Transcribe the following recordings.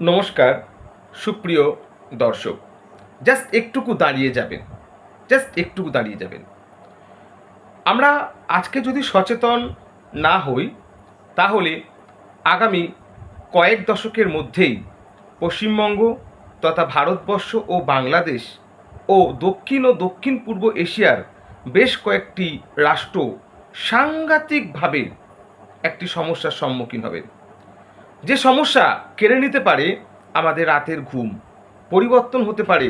নমস্কার, সুপ্রিয় দর্শক। জাস্ট একটুকু দাঁড়িয়ে যাবেন। জাস্ট একটুকু দাঁড়িয়ে যাবেন। আমরা আজকে যদি সচেতন না হই, তাহলে আগামী কয়েক দশকের মধ্যেই পশ্চিমবঙ্গ তথা ভারতবর্ষ ও বাংলাদেশ ও দক্ষিণ ও দক্ষিণ পূর্ব এশিয়ার বেশ কয়েকটি রাষ্ট্র সাংঘাতিকভাবে একটি সমস্যার সম্মুখীন হবেন। যে সমস্যা কেড়ে নিতে পারে আমাদের রাতের ঘুম, পরিবর্তন হতে পারে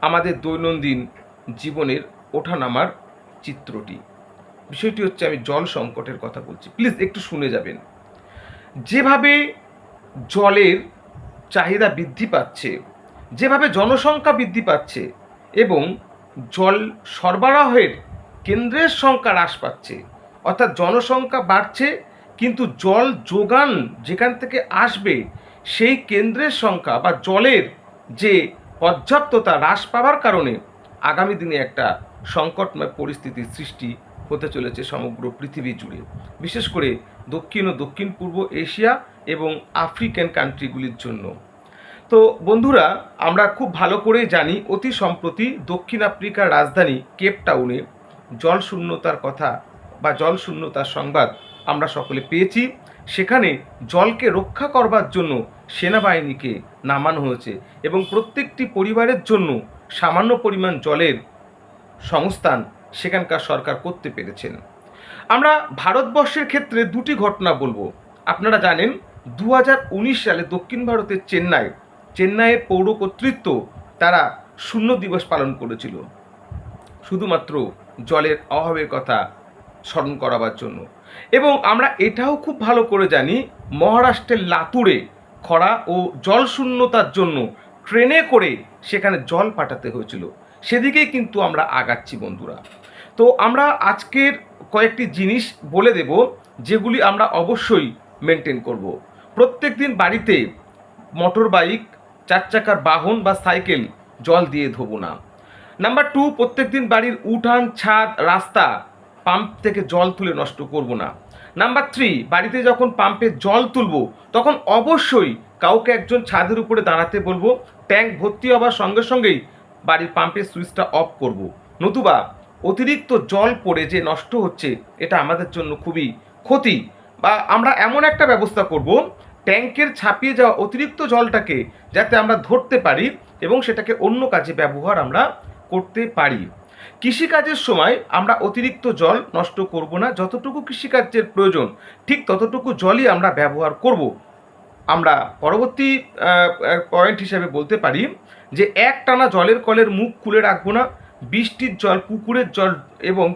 আমাদের দৈনন্দিন জীবনের ওঠানামার চিত্রটি। বিষয়টি হচ্ছে আমি জল সংকটের কথা বলছি। প্লিজ একটু শুনে যাবেন। যেভাবে জলের চাহিদা বৃদ্ধি পাচ্ছে, যেভাবে জনসংখ্যা বৃদ্ধি পাচ্ছে এবং জল সরবরাহের কেন্দ্রের সংখ্যা হ্রাস পাচ্ছে, অর্থাৎ জনসংখ্যা বাড়ছে কিন্তু জল যোগান যেখান থেকে আসবে, সেই কেন্দ্রের সংখ্যা বা জলের যে পর্যাপ্ততা হ্রাস পাওয়ার কারণে আগামী দিনে একটা সংকটময় পরিস্থিতির সৃষ্টি হতে চলেছে সমগ্র পৃথিবী জুড়ে। বিশেষ করে দক্ষিণ ও দক্ষিণ পূর্ব এশিয়া এবং আফ্রিকান কান্ট্রিগুলির জন্য। তো বন্ধুরা, আমরা খুব ভালো করে জানি, অতি সম্প্রতি দক্ষিণ আফ্রিকার রাজধানী কেপ টাউনে জল শূন্যতার কথা বা জল শূন্যতার সংবাদ আমরা সকলে পেয়েছি। সেখানে জলকে রক্ষা করবার জন্য সেনাবাহিনীকে নামানো হয়েছে এবং প্রত্যেকটি পরিবারের জন্য সামান্য পরিমাণ জলের সংস্থান সেখানকার সরকার করতে পেরেছেন। আমরা ভারতবর্ষের ক্ষেত্রে দুটি ঘটনা বলব। আপনারা জানেন দু হাজার উনিশ সালে দক্ষিণ ভারতের চেন্নাই, চেন্নাইয়ের পৌর কর্তৃত্ব তারা শূন্য দিবস পালন করেছিল। শুধুমাত্র জলের অভাবের কথা স্মরণ করাবার জন্য। এবং আমরা এটাও খুব ভালো করে জানি, মহারাষ্ট্রের লাতুরে খরা ও জল শূন্যতার জন্য ট্রেনে করে সেখানে জল পাঠাতে হয়েছিল। সেদিকেই কিন্তু আমরা আগাচ্ছি বন্ধুরা। তো আমরা আজকের কয়েকটি জিনিস বলে দেব, যেগুলি আমরা অবশ্যই মেনটেন করব। প্রত্যেক দিন বাড়িতে মোটর বাইক চার চাকার বাহন বা সাইকেল জল দিয়ে ধোবো না। নাম্বার টু প্রত্যেক দিন বাড়ির উঠান, ছাদ, রাস্তা পাম্প থেকে জল তুলে নষ্ট করব না। নাম্বার থ্রি বাড়িতে যখন পাম্পে জল তুলবো, তখন অবশ্যই কাউকে একজন ছাদের উপরে দাঁড়াতে বলব ট্যাঙ্ক ভর্তি হওয়ার সঙ্গে সঙ্গেই বাড়ির পাম্পের সুইচটা অফ করব। নতুবা অতিরিক্ত জল পড়ে যে নষ্ট হচ্ছে, এটা আমাদের জন্য খুবই ক্ষতি। বা আমরা এমন একটা ব্যবস্থা করব ট্যাঙ্কের ছাপিয়ে যাওয়া অতিরিক্ত জলটাকে যাতে আমরা ধরতে পারি এবং সেটাকে অন্য কাজে ব্যবহার আমরা করতে পারি। কৃষিকাজের সময় আমরা অতিরিক্ত জল নষ্ট করব না, যতটুকু কৃষিকার্যের প্রয়োজন, ঠিক ততটুকু জলই আমরা ব্যবহার করব। আমরা পরবর্তী পয়েন্ট হিসেবে বলতে পারি যে এক টানা জলের কলের মুখ খুলে রাখব না, বৃষ্টির জল, পুকুরের জল এবং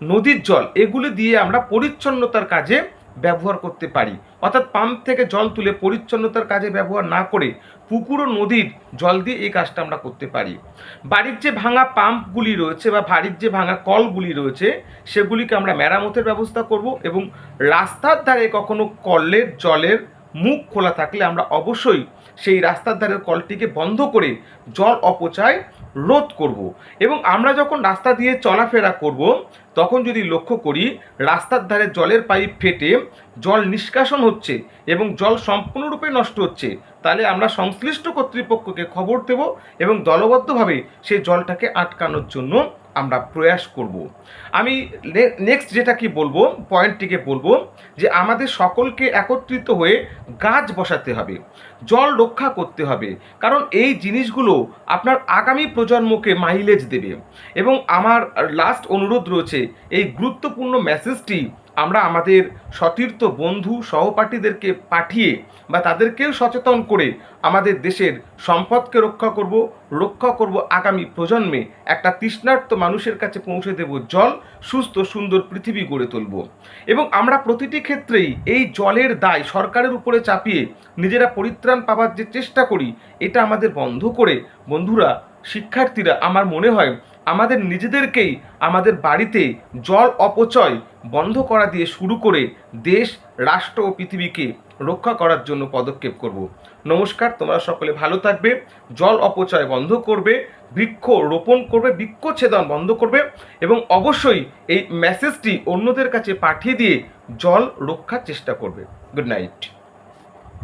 নদীর জল, এগুলি দিয়ে আমরা পরিচ্ছন্নতার কাজে ব্যবহার করতে পারি। অর্থাৎ পাম্প থেকে জল তুলে পরিচ্ছন্নতার কাজে ব্যবহার না করে পুকুর ও নদীর জল দিয়ে এই কাজটা আমরা করতে পারি। বাড়ির যে ভাঙা পাম্পগুলি রয়েছে বা বাড়ির যে ভাঙা কলগুলি রয়েছে, সেগুলিকে আমরা মেরামতের ব্যবস্থা করব এবং রাস্তার ধারে কখনো কলের জলের মুখ খোলা থাকলে আমরা অবশ্যই সেই রাস্তার ধারের কলটিকে বন্ধ করে জল অপচয় রোধ করব। এবং আমরা যখন রাস্তা দিয়ে চলাফেরা করব, তখন যদি লক্ষ্য করি, রাস্তার ধারে জলের পাইপ ফেটে জল নিষ্কাশন হচ্ছে এবং জল সম্পূর্ণরূপে নষ্ট হচ্ছে, তাহলে আমরা সংশ্লিষ্ট কর্তৃপক্ষকে খবর দেব এবং দলবদ্ধভাবে সেই জলটাকে আটকানোর জন্য আমরা প্রয়াস করব। আমি নেক্সট যেটা কি বলব পয়েন্টটিকে বলব, যে আমাদের সকলকে একত্রিত হয়ে গাছ বসাতে হবে, জল রক্ষা করতে হবে, কারণ এই জিনিসগুলো আপনার আগামী প্রজন্মকে মাইলেজ দেবে। এবং আমার লাস্ট অনুরোধ রয়েছে, এই গুরুত্বপূর্ণ মেসেজটি আমরা আমাদের সতীর্থ বন্ধু সহপাঠীদেরকে পাঠিয়ে বা তাদেরকেও সচেতন করে আমাদের দেশের সম্পদকে রক্ষা করব রক্ষা করব আগামী প্রজন্মে একটা তৃষ্ণার্ত মানুষের কাছে পৌঁছে দেব, জল, সুস্থ, সুন্দর পৃথিবী গড়ে তুলব। এবং আমরা প্রতিটি ক্ষেত্রেই এই জলের দায় সরকারের উপরে চাপিয়ে নিজেরা পরিত্রাণ পাওয়ার যে চেষ্টা করি, এটা আমাদের বন্ধ করে, বন্ধুরা, শিক্ষার্থীরা, আমার মনে হয় আমাদের নিজেদেরকেই আমাদের বাড়িতে জল অপচয় বন্ধ করা দিয়ে শুরু করে দেশ, রাষ্ট্র ও পৃথিবীকে রক্ষা করার জন্য পদক্ষেপ করব। নমস্কার, তোমরা সকলে ভালো থাকবে, জল অপচয় বন্ধ করবে, বৃক্ষ রোপণ করবে বৃক্ষছেদন বন্ধ করবে এবং অবশ্যই এই মেসেজটি অন্যদের কাছে পাঠিয়ে দিয়ে জল রক্ষার চেষ্টা করবে। Good night